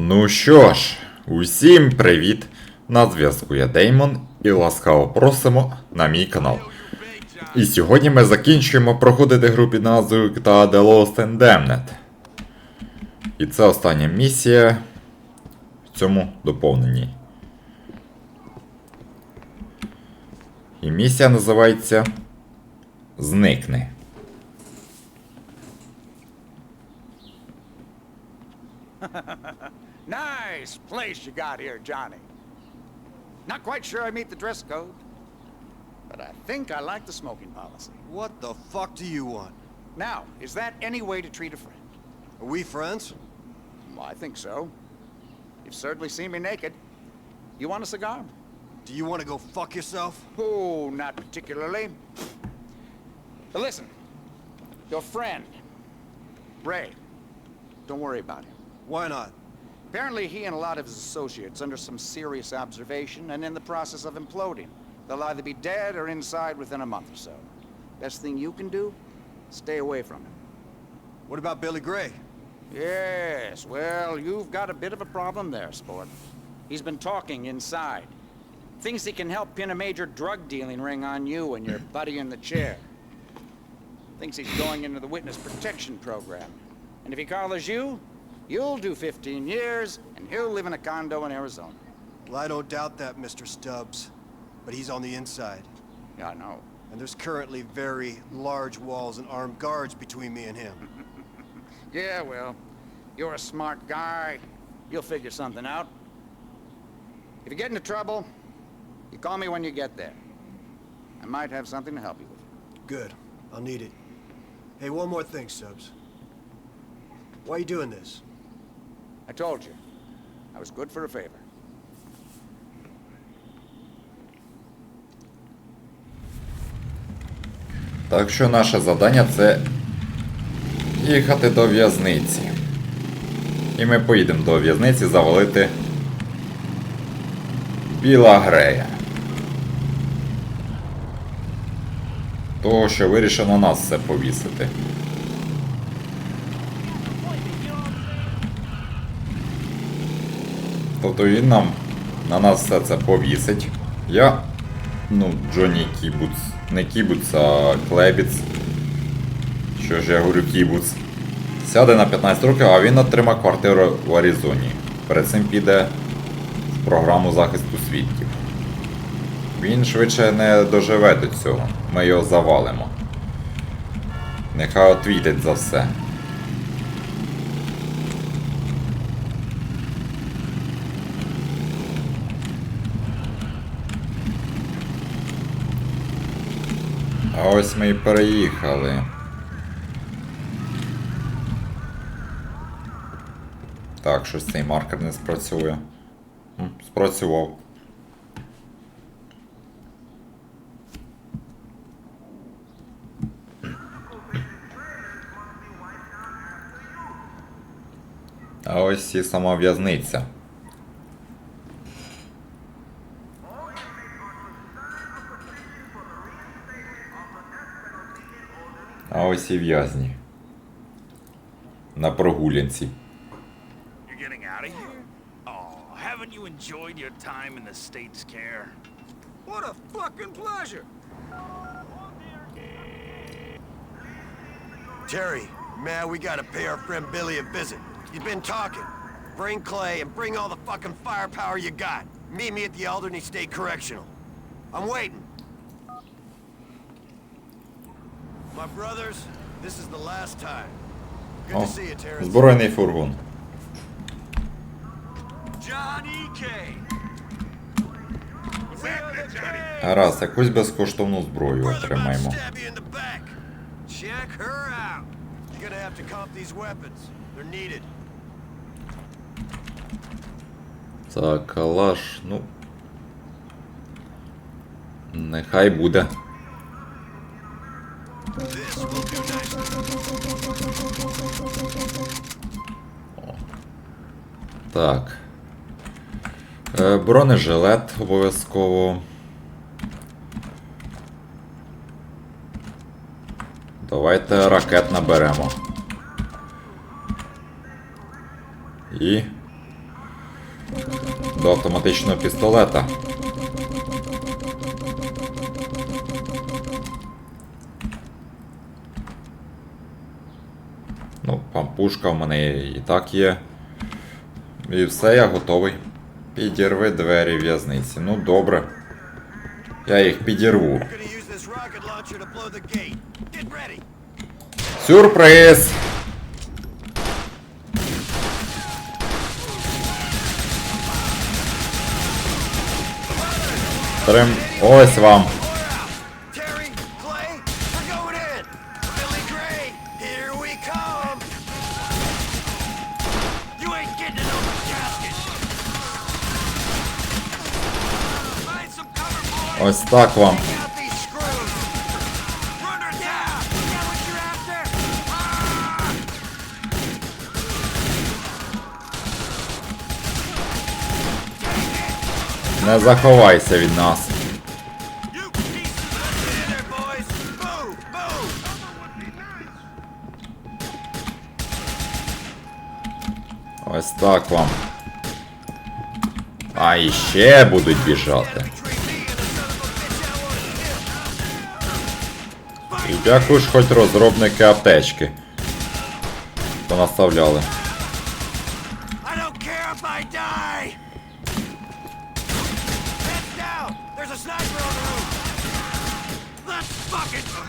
Ну що ж, усім привіт! На зв'язку я Деймон і ласкаво просимо на мій канал. І сьогодні ми закінчуємо проходити гру під назвою The Lost and Damned. І це остання місія в цьому доповненні. І місія називається Зникни. Nice place you got here, Johnny. Not quite sure I meet the dress code, but I think I like the smoking policy. What the fuck do you want? Now, is that any way to treat a friend? Are we friends? Well, I think so. You've certainly seen me naked. You want a cigar? Do you want to go fuck yourself? Oh, not particularly. But listen, your friend, Ray, don't worry about him. Why not? Apparently, he and a lot of his associates under some serious observation and in the process of imploding. They'll either be dead or inside within a month or so. Best thing you can do? Stay away from him. What about Billy Gray? Yes, well, you've got a bit of a problem there, sport. He's been talking inside. Thinks he can help pin a major drug dealing ring on you and your buddy in the chair. Thinks he's going into the witness protection program. And if he collars you, you'll do 15 years, and he'll live in a condo in Arizona. Well, I don't doubt that, Mr. Stubbs. But he's on the inside. Yeah, I know. And there's currently very large walls and armed guards between me and him. Yeah, well, you're a smart guy. You'll figure something out. If you get into trouble, you call me when you get there. I might have something to help you with. Good. I'll need it. Hey, one more thing, Stubbs. Why are you doing this? I told you, I was good for a favor. Так що наше завдання це їхати до в'язниці. І ми поїдемо до в'язниці завалити Біла Грея. Того, що вирішив на нас все повісити. Тобто він нам на нас все це повісить. Я, ну, Джонні Кібуц, не Кібуц, а Клебіц. Що ж я говорю Кібуц. Сяде на 15 років, а він отримає квартиру в Аризоні. Перед цим піде в програму захисту свідків. Він швидше не доживе до цього. Ми його завалимо. Нехай отвітить за все. А ось ми і переїхали. Так, щось цей маркер не спрацює. Спрацював. А ось і сама в'язниця. ось і в'язні. На прогулянці. You're getting out of here? Oh, haven't you enjoyed your time in the state's care? What a fucking pleasure! Terry, man, we gotta pay our friend Billy a visit. He's been talking. Bring Clay and bring all the fucking firepower you got. Meet me at the Alderney State Correctional. I'm waiting. О, збройний фургон. Гаразд, якусь безкоштовну зброю отримаємо. Так, калаш, ну. Нехай буде. Так. Е, бронежилет обов'язково. Давайте ракет наберемо. І до автоматичного пістолета. Пампушка в мене і так є. І все, я готовий. Підірви двері в'язниці. Ну добре. Я їх підірву. Сюрприз! Трим... Ось вам. You're after? Ah! Не заховайся від нас. Ось так вам. А іще будуть біжати. І дякую ж хоч розробники аптечки. Понаставляли.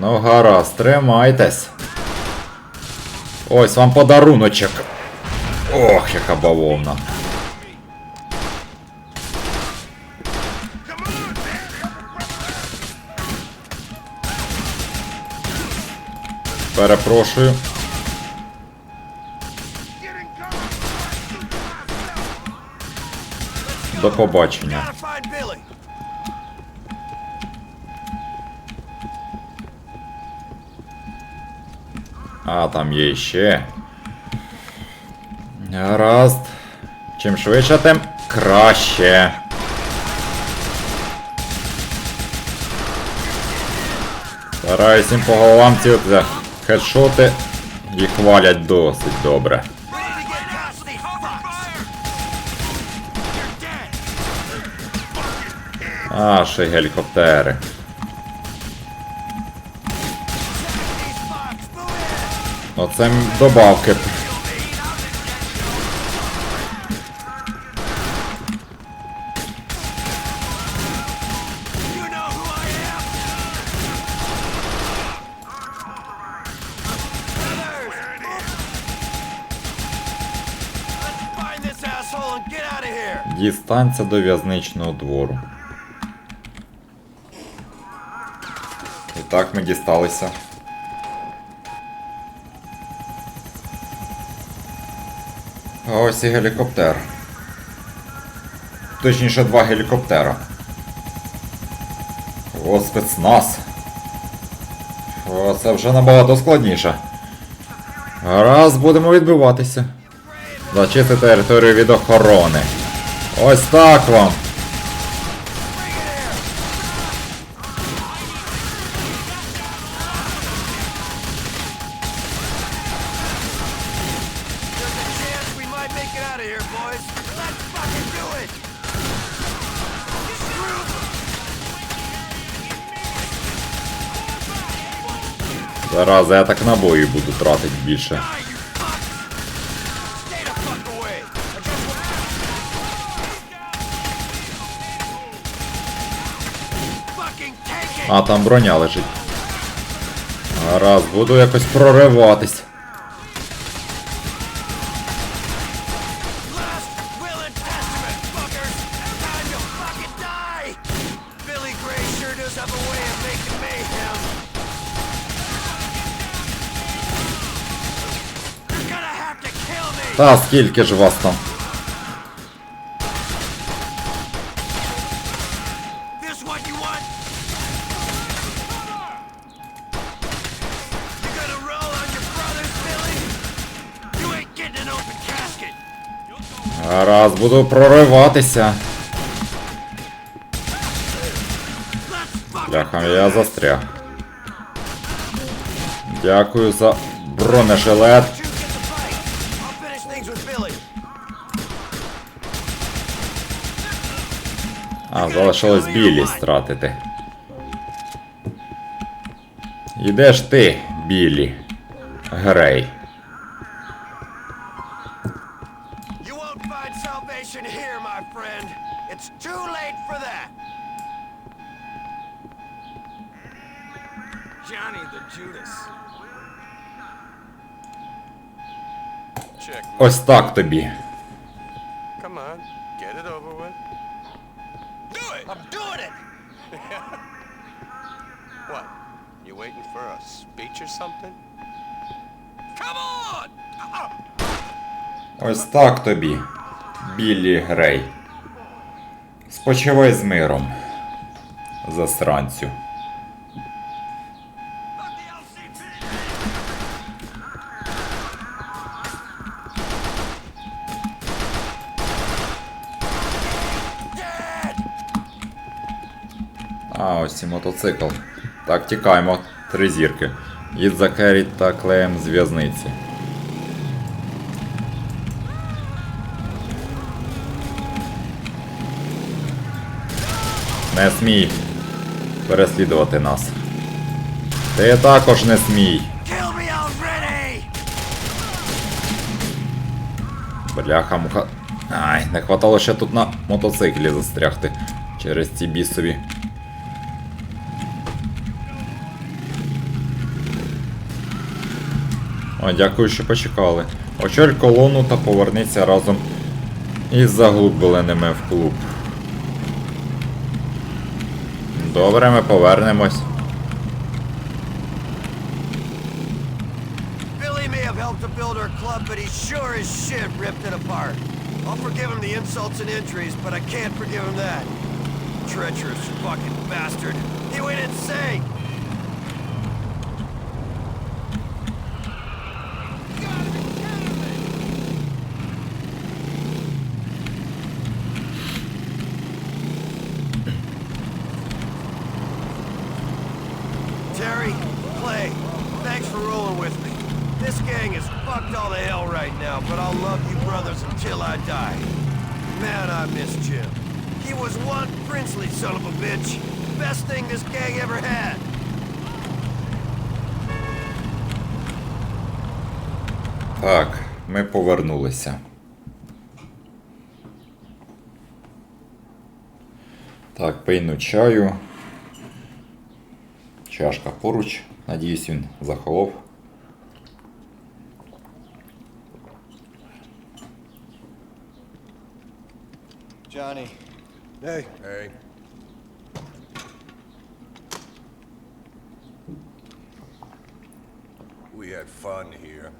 Ну гаразд, тримайтесь. Ось вам подаруночок. Ох, яка бавовна. Перепрошую. До побачення. А, там є ще. Гаразд. Чим швидше, тим краще. Стараюсь їм по головам цілитися. Хедшоти їх валять досить добре. А, ще й гелікоптери. Оце добавки. Out. Дістанься до в'язничного двору. І так ми дісталися. А ось і гелікоптер. Точніше, два гелікоптера. О, спецназ. О, це вже набагато складніше. Раз будемо відбиватися. Зачистити територію від охорони. Ось так вам. Зараза, я так набої буду тратить більше. А, там броня лежить. Гаразд, буду якось прориватись. Last will and testament, fuckers! Гаразд, буду прориватися. Let's fucking Бляха, я застряг. Дякую за бронежилет. А, залишилось білі стратити. Ідеш ти, білі. Грей. my friend. It's too late for that. Johnny the Judas. Check. Ось так тобі. Come on, get it over with. Do it! I'm doing it! What? You waiting for a speech or something? Come on! Ось так тобі, Білі Грей. Спочивай з миром. Засранцю. А, ось і мотоцикл. Так, тікаємо. Три зірки. Їдь за Керрі та клеєм з в'язниці. Не смій переслідувати нас. Ти також не смій. Бляха муха. Ай, не хватало ще тут на мотоциклі застрягти через ці бісові. О, дякую, що почекали. Очоль колону та повернися разом із заглубленими в клуб. Добре, ми повернемось. Billy may have helped to build our club, but he sure as shit ripped it apart. I'll forgive him the insults and injuries, but I can't forgive him that. Treacherous fucking bastard. He went insane! Best thing this gang ever had. Так, ми повернулися. Так, пийну чаю. Чашка поруч. Надіюсь, він захолов. Johnny. Hey. Hey. Had fun here.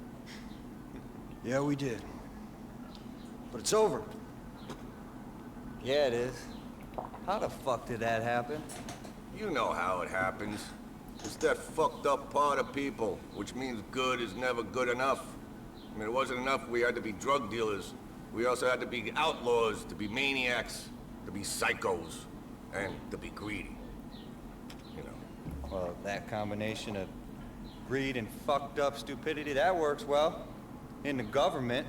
Yeah, we did. But it's over. Yeah, it is. How the fuck did that happen? You know how it happens. It's that fucked up part of people, which means good is never good enough. I mean, it wasn't enough we had to be drug dealers. We also had to be outlaws, to be maniacs, to be psychos, and to be greedy. You know. Well, that combination of greed and fucked up stupidity, that works well. In the government.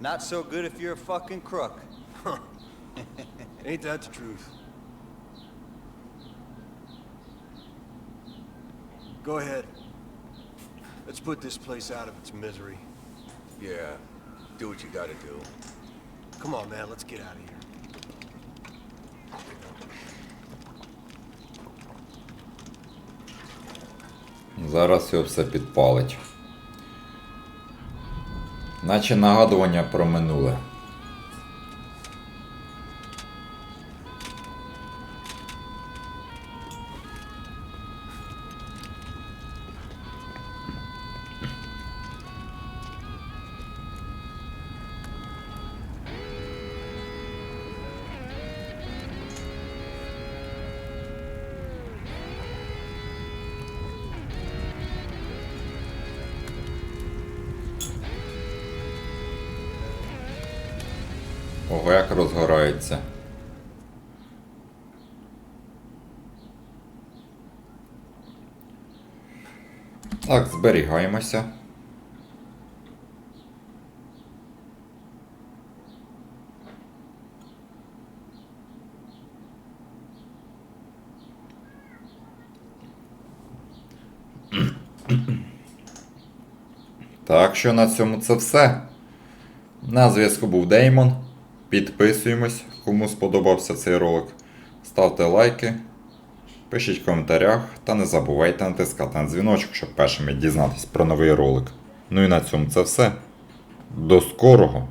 Not so good if you're a fucking crook. Ain't that the truth? Go ahead. Let's put this place out of its misery. Yeah, do what you gotta do. Come on, man, let's get out of here. Зараз його все підпалить. Наче нагадування про минуле. Як розгорається. Так, зберігаємося. Так що на цьому це все. На зв'язку був Деймон. Підписуємось, кому сподобався цей ролик. Ставте лайки, пишіть в коментарях та не забувайте натискати на дзвіночок, щоб першими дізнатись про новий ролик. Ну і на цьому це все. До скорого!